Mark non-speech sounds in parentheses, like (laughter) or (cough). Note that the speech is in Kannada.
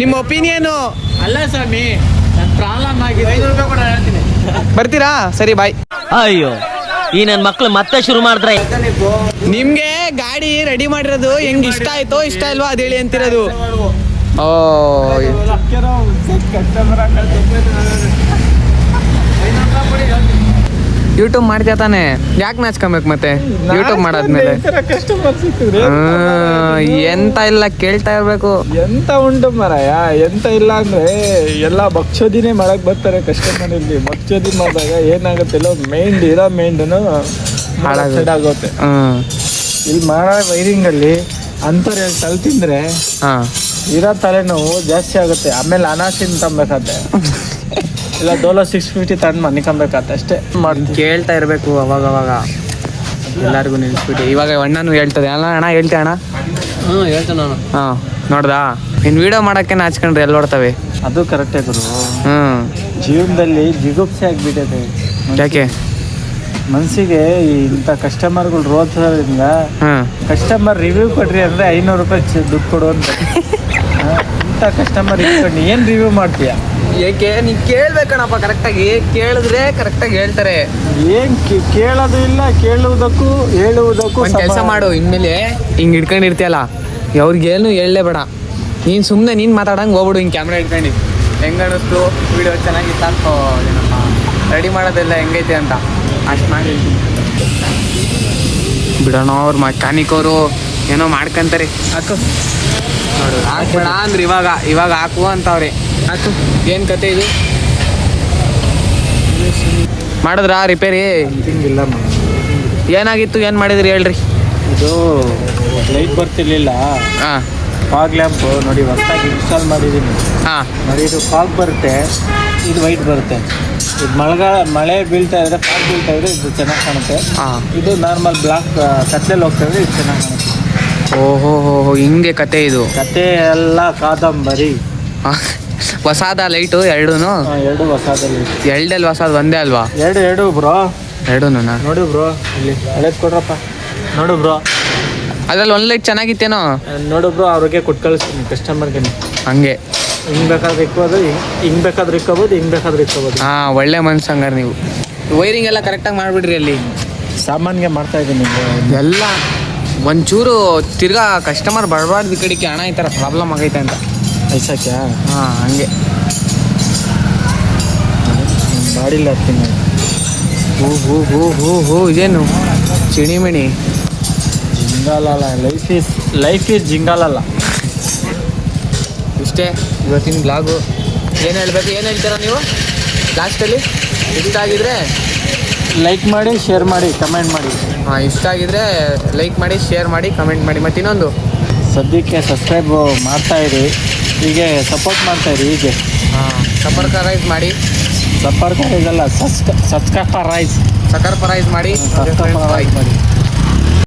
ನಿಮ್ಮ ಒಪಿನಿಯನು? ಅಲ್ಲ ಸ್ವಾಮಿ ನನ್ನ ಪ್ರಾಬ್ಲಮ್ ಆಗಿದೆ ಐನೂರು ರೂಪಾಯಿ ಕೊಡ ಹೇಳ್ತೀನಿ. ಬರ್ತೀರಾ? ಸರಿ ಬಾಯ್ ಅಯ್ಯೋ ಈ ನನ್ ಮಕ್ಳು ಮತ್ತೆ ಶುರು ಮಾಡಿದ್ರೆ. ನಿಮ್ಗೆ ಗಾಡಿ ರೆಡಿ ಮಾಡಿರೋದು ಹೆಂಗ್ ಇಷ್ಟ ಆಯ್ತೋ ಇಷ್ಟ ಇಲ್ವಾ ಅದೇಳಿ ಹೇಳಿ ಅಂತಿರೋದು. ಓ ಯೂಟ್ಯೂಬ್ ಮಾಡ್ತಾ ತಾನೆ? ಯಾಕೆ ನಾಚ್ಕೊಬೇಕು ಮತ್ತೆ? ಯೂಟ್ಯೂಬ್ ಮಾಡಾದ್ಮೇಲೆ. ಎಂತ ಇಲ್ಲ ಕೇಳ್ತಾ ಇರ್ಬೇಕು. ಎಂತ ಉಂಟು ಮರಯ? ಎಂತ ಇಲ್ಲ ಅಂದ್ರೆ ಎಲ್ಲ ಭಕ್ಷೋದಿನೇ ಮಾಡಕ್ ಬರ್ತಾರೆ ಕಸ್ಟಮರ್ ಇಲ್ಲಿ. ಭಕ್ಷೋದಿ ಮಾಡಿದಾಗ ಏನಾಗುತ್ತೆ? ಇಲ್ಲ ಮೇನ್ ಇರೋ ಮೇಂಡನು ಹಾಳಾಗುತ್ತೆ. ಆಗುತ್ತೆ ಇಲ್ಲಿ ಮಾಡೋ ವೈರಿಂಗ್ ಅಲ್ಲಿ ಅಂತವ್ರು ತಲೆ ತಿಂದ್ರೆ ಇರೋ ತಲೆನೋವು ಜಾಸ್ತಿ ಆಗುತ್ತೆ. ಆಮೇಲೆ ಅನಾಸಿನ ತಂಬೇಕಾತೆ (laughs) ಇಲ್ಲ ಡೋಲೋ ಸಿಕ್ಸ್ ಫಿಫ್ಟಿ ತಗೊಂಡು ಮನಿಕೊಬೇಕಾಗತ್ತೆ ಅಷ್ಟೇ. ಮಾಡಿ ಕೇಳ್ತಾ ಇರಬೇಕು ಅವಾಗ ಅವಾಗ. ಎಲ್ಲರಿಗೂ ನಿಲ್ಸ್ಬಿಟ್ಟು ಇವಾಗ ಅಣ್ಣನೂ ಹೇಳ್ತದೆ. ಅಲ್ಲ ಅಣ್ಣ ಹೇಳ್ತೆ ಅಣ್ಣ? ಹ್ಞೂ ಹೇಳ್ತೇನೆ ನಾನು. ಹಾ ನೋಡ್ದಾ? ಇನ್ನು ವಿಡಿಯೋ ಮಾಡೋಕ್ಕೆ ನಾಚ್ಕೊಂಡ್ರೆ ಎಲ್ಲಿ ನೋಡ್ತವೆ ಅದು ಕರೆಕ್ಟೇ ಗುರು. ಹ್ಞೂ. ಜೀವನದಲ್ಲಿ ಜಿಗುಪ್ಸೆ ಆಗಿಬಿಟ್ಟೈತೆ. ಯಾಕೆ? ಮನಸ್ಸಿಗೆ ಈ ಇಂಥ ಕಸ್ಟಮರ್ಗಳು ರೋದ್ರಿಂದ ಹ್ಮ್ ಕಸ್ಟಮರ್ ರಿವ್ಯೂ ಕೊಡ್ರಿ ಅಂದರೆ ಐನೂರು ರೂಪಾಯಿ ದುಡ್ಡು ಕೊಡು ಅಂತ. (laughs) ಇಂಥ ಕಸ್ಟಮರ್ ಇಟ್ಕೊಂಡು ಏನು ರಿವ್ಯೂ ಮಾಡ್ತೀಯಾ? ಏಕೆ ನೀ ಕೇಳ್ಬೇಕಣಪ್ಪ ಕರೆಕ್ಟಾಗಿ ಕೇಳಿದ್ರೆ ಕರೆಕ್ಟಾಗಿ ಹೇಳ್ತಾರೆ. ಏನ್ ಕೇ- ಕೇಳೋದು ಇಲ್ಲ ಕೇಳುವುದಕ್ಕೂ ಹೇಳುವುದಕ್ಕೂ ಒಂದ್ ಕೆಲಸ ಮಾಡು ಇನ್ಮೇಲೆ ಹಿಂಗ್ ಇಟ್ಕೊಂಡಿರ್ತೀಯಲ್ಲ ಅವ್ರಿಗೇನು ಹೇಳಲೇ ಬೇಡ. ನೀನ್ ಸುಮ್ಮನೆ ನೀನ್ ಮಾತಾಡಂಗ್ ಹೋಗ್ಬಿಡು ಹಿಂಗ್ ಕ್ಯಾಮ್ರಾ ಇಟ್ಕೊಂಡು ಹೆಂಗ್ ಅನಿಸ್ತು? ವಿಡಿಯೋ ಚೆನ್ನಾಗಿತ್ತ ಏನಪ್ಪ ರೆಡಿ ಮಾಡೋದೆಲ್ಲ ಹೆಂಗೈತೆ ಅಂತ. ಅಷ್ಟು ಮಾಡಿ. ಬಿಡೋಣ ಅವ್ರು ಮೆಕ್ಯಾನಿಕ್ ಅವರು. ಏನೋ ಮಾಡ್ಕಂತಾರೆ. ಹಾಕು. ನೋಡು ಹಾಕ್ಬೇಡ ಅಂದ್ರೆ ಇವಾಗ ಇವಾಗ ಹಾಕುವ ಅಂತವ್ರೆ. ಹಾಕು. ಏನ್ ಕತೆ ಇದು? ಮಾಡಿದ್ರಾ ರಿಪೇರಿ ಏನಾಗಿತ್ತು ಏನ್ ಮಾಡಿದ್ರಿ ಹೇಳ್ರಿ? ಇದು ಲೈಟ್ ಬರ್ತಿರ್ಲಿಲ್ಲ. ಹಾ. ಫಾಗ್ ಲ್ಯಾಂಪ್ ನೋಡಿ ಹೊಸದಾಗಿ ಇನ್ಸ್ಟಾಲ್ ಮಾಡಿದ್ದೀನಿ ಹಾಂ. ನೋಡಿ ಇದು ಫಾಗ್ ಬರುತ್ತೆ ಇದು ವೈಟ್ ಬರುತ್ತೆ. ಇದು ಮಳೆಗಾಲ ಮಳೆ ಬೀಳ್ತಾ ಇದ್ರೆ ಫಾಗ್ ಬೀಳ್ತಾ ಇದ್ರೆ ಇದು ಚೆನ್ನಾಗಿ ಕಾಣುತ್ತೆ. ಹಾ. ಇದು ನಾರ್ಮಲ್ ಬ್ಲಾಕ್ ಕತ್ತಲೆಲ್ಲಿ ಹೋಗ್ತಾ ಇದ್ರೆ ಇದು ಚೆನ್ನಾಗಿ ಕಾಣುತ್ತೆ. ಓಹೋ ಹೋ ಹಿಂಗೆ ಕತೆ ಇದು. ಕತೆ ಎಲ್ಲ ಕಾದಂಬರಿ. ಹೊಸಾದ ಲೈಟು ಎರಡೂನು? ಹಾ, ಎರಡು ಹೊಸದಲ್ಲಿ ಎರಡಲ್ಲಿ ಹೊಸಾದ್ ಒಂದೇ ಅಲ್ವಾ? ಎರಡು ಎರಡು ಬ್ರೋ. ಎರಡೂನು ನೋಡು ಬ್ರೋ ಇಲ್ಲಿ ಹಳೇದು ಕೊಡ್ರಪ್ಪ. ನೋಡು ಬ್ರೋ. ಅದ್ರಲ್ಲಿ ಒಂದು ಲೈಟ್ ಚೆನ್ನಾಗಿತ್ತೇನೋ? ನೋಡು ಬ್ರೋ ಅವ್ರಿಗೆ ಕೊಟ್ಟು ಕಳಿಸ್ತೀನಿ ಕಸ್ಟಮರ್ಗೆ ಹಂಗೆ. ಹಿಂಗ್ ಬೇಕಾದ್ರೆ ಇಕ್ಕೋದು ಹಿಂಗ್ ಹಿಂಗ್ ಬೇಕಾದ್ರೆ ಇಕ್ಕೋಬೋದು ಹಿಂಗ್ ಬೇಕಾದ್ರೆ ಇಕ್ಕೋಬೋದು. ಹಾ ಒಳ್ಳೆ ಮನ್ಸು ಹಂಗಾರೆ ನೀವು. ವೈರಿಂಗ್ ಎಲ್ಲ ಕರೆಕ್ಟಾಗಿ ಮಾಡ್ಬಿಡ್ರಿ ಅಲ್ಲಿ. ಸಾಮಾನ್ಗೆ ಮಾಡ್ತಾ ಇದ್ದೀನಿ ಎಲ್ಲ ಒಂಚೂರು ತಿರ್ಗಾ ಕಸ್ಟಮರ್ ಬರಬಾರ್ದು ಈ ಕಡೆಗೆ ಹಣ ಈ ಥರ ಪ್ರಾಬ್ಲಮ್ ಆಗೈತೆ ಅಂತ. ಐಸಕ್ಕೆ? ಹಾಂ ಹಂಗೆ. ಬಾಡಿಲ್ಲ ಹತ್ತೀನಿ ಹೂ ಹೂ ಹೂ ಹೂ ಹೂ ಇದೇನು? ಚಿಣಿಮಿಣಿ. ಜಿಂಗಾಲಲ್ಲ ಲೈಫ್ ಈಸ್ ಲೈಫ್ ಈಸ್ ಜಿಂಗಾಲಲ್ಲ ಇಷ್ಟೇ ಇವತ್ತಿನ ಬ್ಲಾಗು ಏನು ಹೇಳ್ಬೇಕು ಏನು ಹೇಳ್ತೀರಾ ನೀವು? ಲಾಸ್ಟಲ್ಲಿ ಇಷ್ಟ ಆಗಿದ್ರೆ ಲೈಕ್ ಮಾಡಿ ಶೇರ್ ಮಾಡಿ ಕಮೆಂಟ್ ಮಾಡಿ. ಹಾಂ ಇಷ್ಟ ಆಗಿದ್ರೆ ಲೈಕ್ ಮಾಡಿ ಶೇರ್ ಮಾಡಿ ಕಮೆಂಟ್ ಮಾಡಿ. ಮತ್ತು ಇನ್ನೊಂದು. ಸದ್ಯಕ್ಕೆ ಸಬ್ಸ್ಕ್ರೈಬ್ ಮಾಡ್ತಾ ಇರಿ. ಹೀಗೆ ಸಪೋರ್ಟ್ ಮಾಡ್ತಾ ಇರಿ ಹೀಗೆ. ಹಾಂ ಸಂಪರ್ಕ ರೈಸ್ ಮಾಡಿ ಸಪರ್ಕರೈಸ್ ಅಲ್ಲ ಸಸ್ಕ ಸಬ್ಸ್ಕ್ರೈಬ್ ರೈಸ್ ಸಕರ್ ರೈಸ್ ಮಾಡಿ ಮಾಡಿ.